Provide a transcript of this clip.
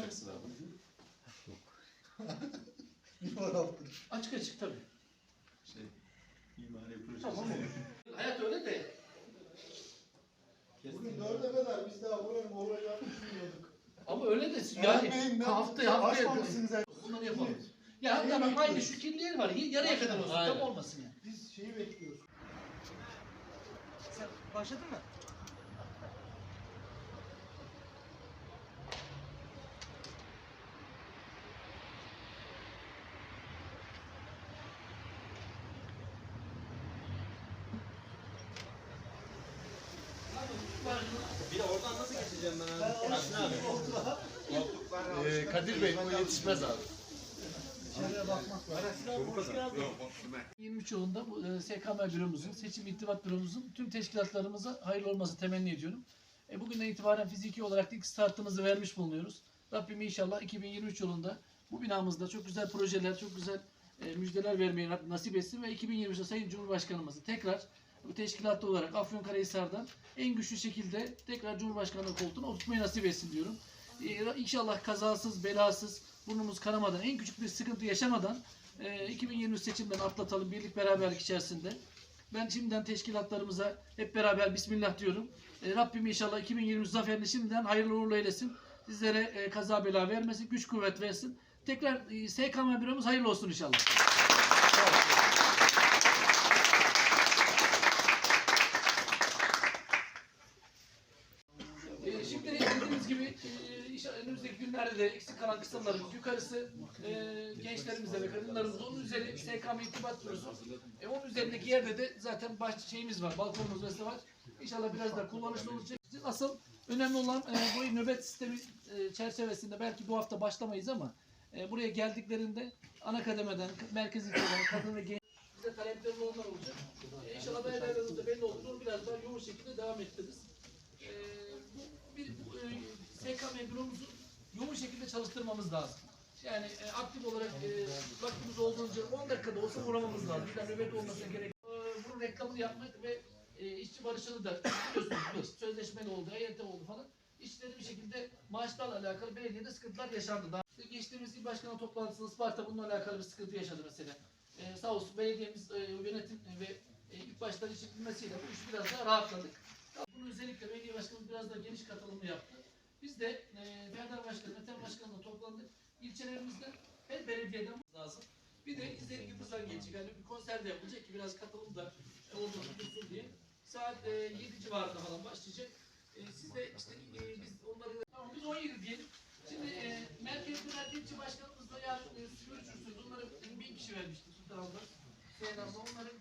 yapacaksın abi. Mimar Abdur. Açık açık tabii. Şey, mimari projesi. Tamam olur. Hayat öyle de. Bugün dörde kadar biz daha buranın olacağını düşünmüyorduk. Ama öyle de yani Bey'in ne- hafta hafta Açmamışsınız Bunları yapalım. Ya hatta bak aynı şu kirli yer var. Yarıya kadar olsun. Aynen. Tam olmasın yani. Biz şeyi bekliyoruz. Sen başladın mı? Bir de oradan nasıl geçeceğim ben abi? Ersin abi. Ee, Kadir Bey o yetişmez abi. İçeriye bakmak lazım. 23 yılında bu e, SKM büromuzun, seçim irtibat büromuzun tüm teşkilatlarımıza hayırlı olması temenni ediyorum. E, bugünden itibaren fiziki olarak ilk startımızı vermiş bulunuyoruz. Rabbim inşallah 2023 yılında bu binamızda çok güzel projeler, çok güzel e, müjdeler vermeyi nasip etsin ve 2023'te Sayın Cumhurbaşkanımızı tekrar bu teşkilatlı olarak Afyonkarahisar'dan en güçlü şekilde tekrar Cumhurbaşkanlığı koltuğuna oturtmayı nasip etsin diyorum. E, inşallah kazasız, belasız, burnumuz kanamadan, en küçük bir sıkıntı yaşamadan e, 2023 seçimlerini atlatalım birlik beraberlik içerisinde. Ben şimdiden teşkilatlarımıza hep beraber Bismillah diyorum. E, Rabbim inşallah 2023 zaferini şimdiden hayırlı uğurlu eylesin. Sizlere e, kaza bela vermesin, güç kuvvet versin. Tekrar e, SKM büromuz hayırlı olsun inşallah. E, şimdi dediğimiz gibi e, inşallah önümüzdeki günlerde de eksik kalan kısımların yukarısı e, gençlerimize ve kadınlarımıza onun üzeri SKM irtibat bürosu. E, onun üzerindeki yerde de zaten bahçe şeyimiz var, balkonumuz vesaire var. İnşallah biraz daha kullanışlı olacak. Asıl önemli olan e, bu nöbet sistemi e, çerçevesinde belki bu hafta başlamayız ama e, buraya geldiklerinde ana kademeden, merkez ilçeden, kadın ve genç bize talepleri onlar olacak. E, inşallah belirlerinde belli olur. Onu biraz daha yoğun şekilde devam ettiririz. E, bu, bir, bu, e, SKM büromuzu yoğun şekilde çalıştırmamız lazım. Yani e, aktif olarak e, vaktimiz olduğunca 10 dakikada olsa uğramamız lazım. Bir de nöbet olmasına gerek. E, bunun reklamını yapmak ve e, işçi barışını da biliyorsunuz sözleşmeli oldu, EYT oldu falan. İşçilerin bir şekilde maaşlarla alakalı belediyede sıkıntılar yaşandı. Daha işte geçtiğimiz il başkanı toplantısında Isparta bununla alakalı bir sıkıntı yaşadı mesela. E, sağ olsun belediyemiz e, yönetim ve e, ilk baştan için bilmesiyle bu işi biraz daha rahatladık. Bunu özellikle belediye başkanımız biraz daha geniş katılımlı yaptı. De e, Ferdar Başkanı, Metin Başkanı'na toplandık. İlçelerimizde her belediyeden lazım. Bir de İzlerin Yıldızlar gelecek. Yani bir konser de yapılacak ki biraz katılım da olduğunu dursun diye. Saat e, 7 civarında falan başlayacak. E, siz de işte e, biz onları tamam biz 17 diyelim. Şimdi e, Merkez Bülent İlçe Başkanımızla yarın e, görüşürsünüz. Onlara bin kişi vermiştik. Seyhan abla onların